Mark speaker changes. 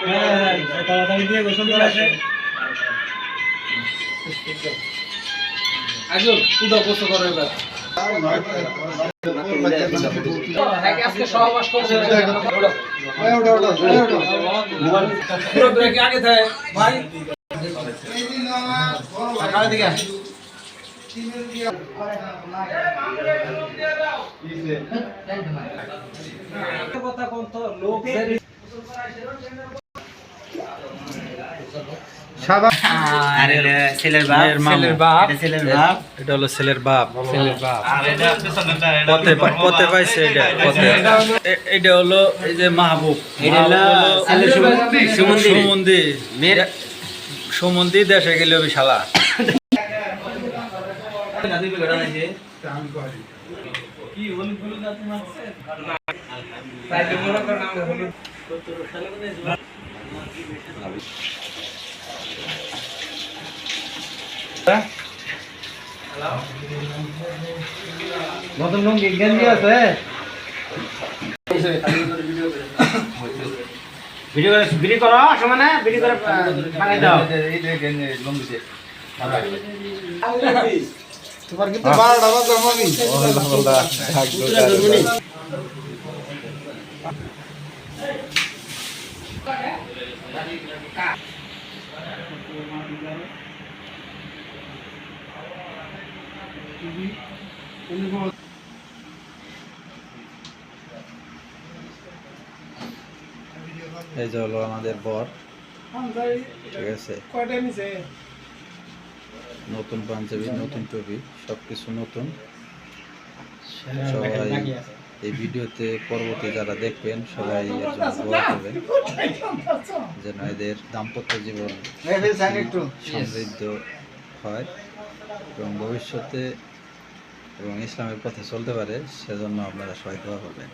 Speaker 1: হ্যাঁ তাড়াতাড়ি দিয়ে গোসল করে আসে
Speaker 2: একজন উদা গোসল করে এবার আগে থাকে ভাই দিকে
Speaker 3: ছেলের বাপ
Speaker 1: মেয়ের মামু।
Speaker 3: ছেলের বাপ এটা ছেলের বাপ?
Speaker 1: এটা হলো ছেলের বাপ ছেলের বাপ।
Speaker 3: আর এটা পেছনেরটা, এটা
Speaker 1: পথে পথে পাইছে এটা পথে। এটা হলো এই যে মাহবুব।
Speaker 3: এটা হলো সুমন্দি। সুমন্দি।
Speaker 1: দেশে গেলে শালা
Speaker 2: নতুন লুঙ্গি গেঞ্জি আছে
Speaker 3: ভিডিও করে ভিডিও করো সমানে ভিডিও করে বানাই দাও
Speaker 2: তোমার কিন্তু
Speaker 1: এই যে হলো আমাদের বর। ঠিক আছে?
Speaker 2: কয়টা নিছে?
Speaker 1: নতুন পাঞ্জাবি নতুন টুপি সব কিছু নতুন সবাই এই ভিডিওতে পরবর্তী যারা দেখবেন সবাই এর জন্য দোয়া করবেন। যেন এদের দাম্পত্য জীবন
Speaker 2: একটু।
Speaker 1: সমৃদ্ধ হয় এবং ভবিষ্যতে এবং ইসলামের পথে চলতে পারে সেজন্য আপনারা সবাই দোয়া করবেন।